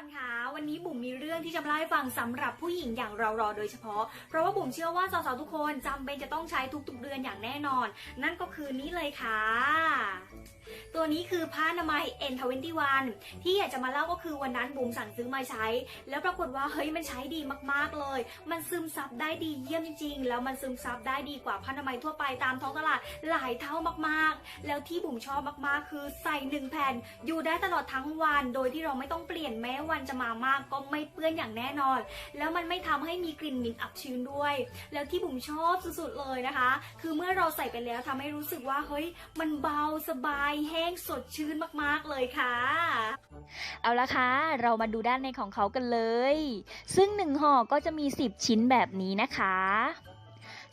อนคะวันนี้บุ๋มมีเรื่องที่จะเล่าให้ฟังสำหรับผู้หญิงอย่างเราๆโดยเฉพาะ เพราะว่าบุ๋มเชื่อว่าสาวๆทุกคนจำเป็นจะต้องใช้ทุกๆเดือนอย่างแน่นอน นั่นก็คือนี้เลยค่ะ ตัวนี้คือผ้าอนามัย N21 ที่อยากจะมาเล่าก็คือวันนั้นบุ๋มสั่งซื้อมาใช้ แล้วปรากฏว่าเฮ้ยมันใช้ดีมากๆเลย มันซึมซับได้ดีเยี่ยมจริงๆ แล้วมันซึมซับได้ดีกว่าผ้าอนามัยทั่วไปตามท้องตลาดหลายเท่ามากๆ แล้วที่บุ๋มชอบมากๆ คือใส่หนึ่งแผ่นอยู่ได้ตลอดทั้งวัน โดยที่เราไม่ต้องเปลี่ยนแม้วันจะมามาก ก็ไม่เปื้อนอย่างแน่นอน แล้วมันไม่ทำให้มีกลิ่นหม็นอับชื้นด้วย แล้วที่บุ๋มชอบสุดๆเลยนะคะ คือเมื่อเราใส่ไปแล้วทำให้รู้สึกว่าเฮ้ยมันเบาสบายแงสดชื่นมากๆเลยค่ะ เอาละค่ะ เรามาดูด้านในของเขากันเลย ซึ่งหนึ่งห่อก็จะมี 10 ชิ้นแบบนี้นะคะ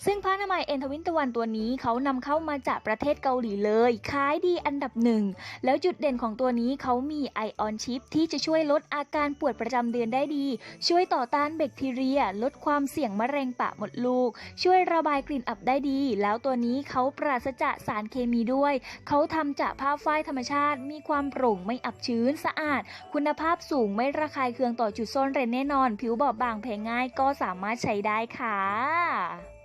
ซึ่งผ้าอนามัยเอ็นทวินตะวันตัวนี้เขานำเข้ามาจากประเทศเกาหลีเลยขายดีอันดับหนึ่ง แล้วจุดเด่นของตัวนี้เขามีไอออนชิปที่จะช่วยลดอาการปวดประจำเดือนได้ดี ช่วยต่อต้านแบคทีเรีย ลดความเสี่ยงมะเร็งปากมดลูก ช่วยระบายกลิ่นอับได้ดี แล้วตัวนี้เขาปราศจากสารเคมีด้วย เขาทำจากผ้าฝ้ายธรรมชาติ มีความโปร่งไม่อับชื้นสะอาด คุณภาพสูงไม่ระคายเคืองต่อจุดซ่อนเร้นแน่นอน ผิวบอบบางแพ้ง่ายก็สามารถใช้ได้ค่ะ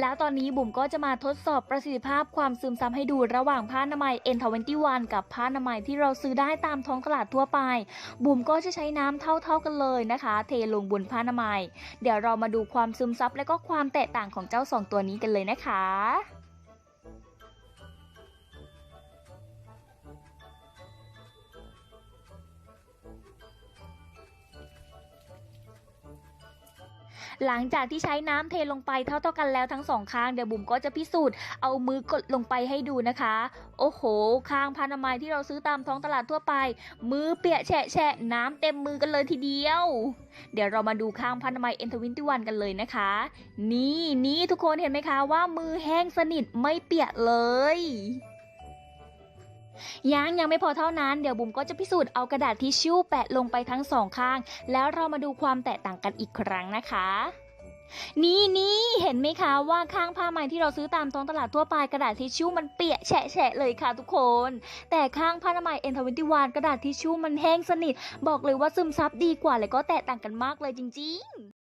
แล้วตอนนี้บุ๋มก็จะมาทดสอบประสิทธิภาพความซึมซับให้ดูระหว่างผ้าอนามัย N21 กับผ้าอนามัยที่เราซื้อได้ตามท้องตลาดทั่วไป บุ๋มก็จะใช้น้ำเท่าๆกันเลยนะคะ เทลงบนผ้าอนามัย เดี๋ยวเรามาดูความซึมซับและก็ความแตกต่างของเจ้าสองตัวนี้กันเลยนะคะ หลังจากที่ใช้น้ำเทลงไปเท่าๆกันแล้วทั้งสองข้างเดี๋ยวบุ๋มก็จะพิสูจน์เอามือกดลงไปให้ดูนะคะ โอ้โหข้างพานามัยที่เราซื้อตามท้องตลาดทั่วไป มือเปียกแฉะแฉะน้ำเต็มมือกันเลยทีเดียว เดี๋ยวเรามาดูข้างพานามัยเอ็นทวินตี้วันกันเลยนะคะ นี่นี่ทุกคนเห็นไหมคะว่ามือแห้งสนิทไม่เปียกเลย ยังยังไม่พอเท่านั้นเดี๋ยวบุ๋มก็จะพิสูจน์เอากระดาษทิชชู่แปะลงไปทั้งสองข้าง แล้วเรามาดูความแตกต่างกันอีกครั้งนะคะนี่นี่เห็นไหมคะว่าข้างผ้าไหมที่เราซื้อตามท้องตลาดทั่วไปกระดาษทิชชู่มันเปียกแฉะแฉะเลยค่ะทุกคน แต่ข้างผ้าอนามัยเอ็นทวินตี้วันกระดาษทิชชู่มันแห้งสนิท บอกเลยว่าซึมซับดีกว่าและก็แตกต่างกันมากเลยจริง ๆ